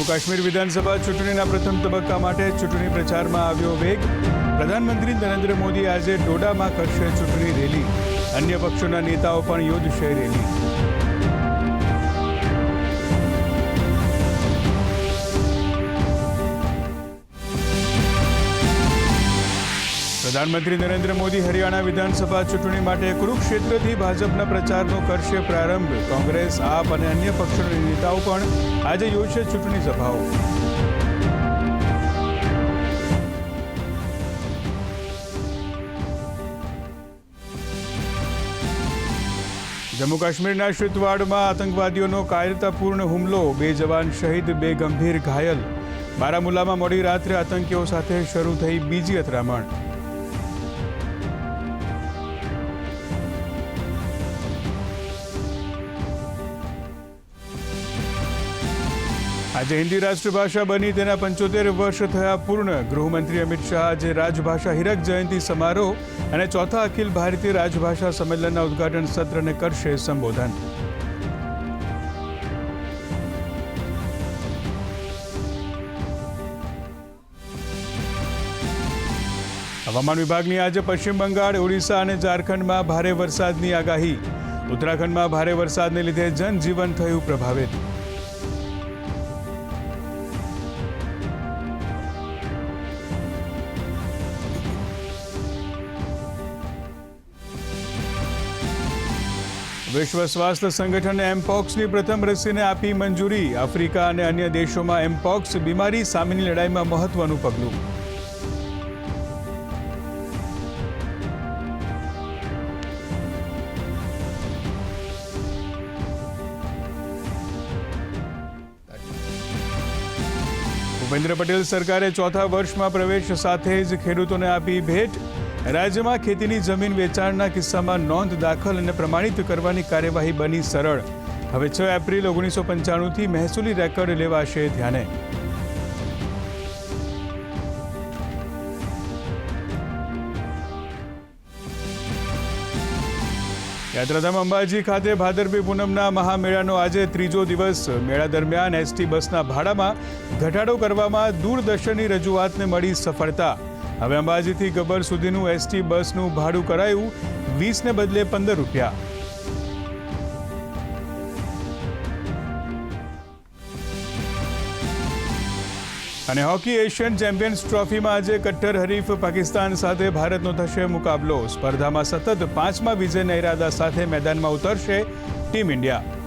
જમ્મુ કાશ્મીર વિધાનસભા ચૂંટણીના પ્રથમ તબક્કા માટે ચૂંટણી પ્રચારમાં આવ્યો વેગ. પ્રધાનમંત્રી નરેન્દ્ર મોદી આજે ડોડામાં કરશે ચૂંટણી રેલી. અન્ય પક્ષોના નેતાઓ પણ યોજશે રેલી. પ્રધાનમંત્રી નરેન્દ્ર મોદી હરિયાણા વિધાનસભા ચૂંટણી માટે કુરુક્ષેત્રથી ભાજપના પ્રચારનો કરશે પ્રારંભ. કોંગ્રેસ, આપ અને અન્ય પક્ષોના નેતાઓ પણ આજે યોજશે ચૂંટણી સભાઓ. જમ્મુ કાશ્મીરના શ્રીતવાડમાં આતંકવાદીઓનો કાયરતાપૂર્ણ હુમલો. બે જવાન શહીદ, બે ગંભીર ઘાયલ. બારામુલામાં મોડી રાત્રે આતંકીઓ સાથે શરૂ થઈ બીજી અથડામણ. આજે હિન્દી રાષ્ટ્રભાષા બની તેના પંચોતેર વર્ષ થયા પૂર્ણ. ગૃહમંત્રી અમિત શાહ આજે રાજભાષા હીરક જયંતિ સમારોહ અને ચોથા અખિલ ભારતીય રાજભાષા સંમેલનના ઉદ્ઘાટન સત્રને કરશે સંબોધન. હવામાન વિભાગની આજે પશ્ચિમ બંગાળ, ઓડિશા અને ઝારખંડમાં ભારે વરસાદની આગાહી. ઉત્તરાખંડમાં ભારે વરસાદને લીધે જનજીવન થયું પ્રભાવિત. વિશ્વ સ્વાસ્થ્ય સંગઠને એમપોક્સની પ્રથમ રસીને આપી મંજૂરી. આફ્રિકા અને અન્ય દેશોમાં એમપોક્સ બીમારી સામેની લડાઈમાં મહત્વનું પગલું. ભૂપેન્દ્ર પટેલ સરકારે ચોથા વર્ષમાં પ્રવેશ સાથે જ ખેડૂતોને આપી ભેટ. રાજ્યમાં ખેતીની જમીન વેચાણના કિસ્સામાં નોંધ દાખલ અને પ્રમાણિત કરવાની કાર્યવાહી બની સરળ. હવે છ એપ્રિલ ઓગણીસો પંચાણુંથી મહેસૂલી રેકોર્ડ લેવાશે ધ્યાને. યાત્રાધામ અંબાજી ખાતે ભાદરવી પૂનમના મહામેળાનો આજે ત્રીજો દિવસ. મેળા દરમિયાન એસટી બસના ભાડામાં ઘટાડો કરવામાં દૂરદર્શનની રજૂઆતને મળી સફળતા. હવે અંબાજીથી ગબ્બર સુધીનું એસટી બસનું ભાડું કરાયું વીસને બદલે પંદર રૂપિયા. અને હોકી એશિયન ચેમ્પિયન્સ ટ્રોફીમાં આજે કટ્ટર હરીફ પાકિસ્તાન સાથે ભારતનો થશે મુકાબલો. સ્પર્ધામાં સતત પાંચમા વિજયના ઇરાદા સાથે મેદાનમાં ઉતરશે ટીમ ઇન્ડિયા.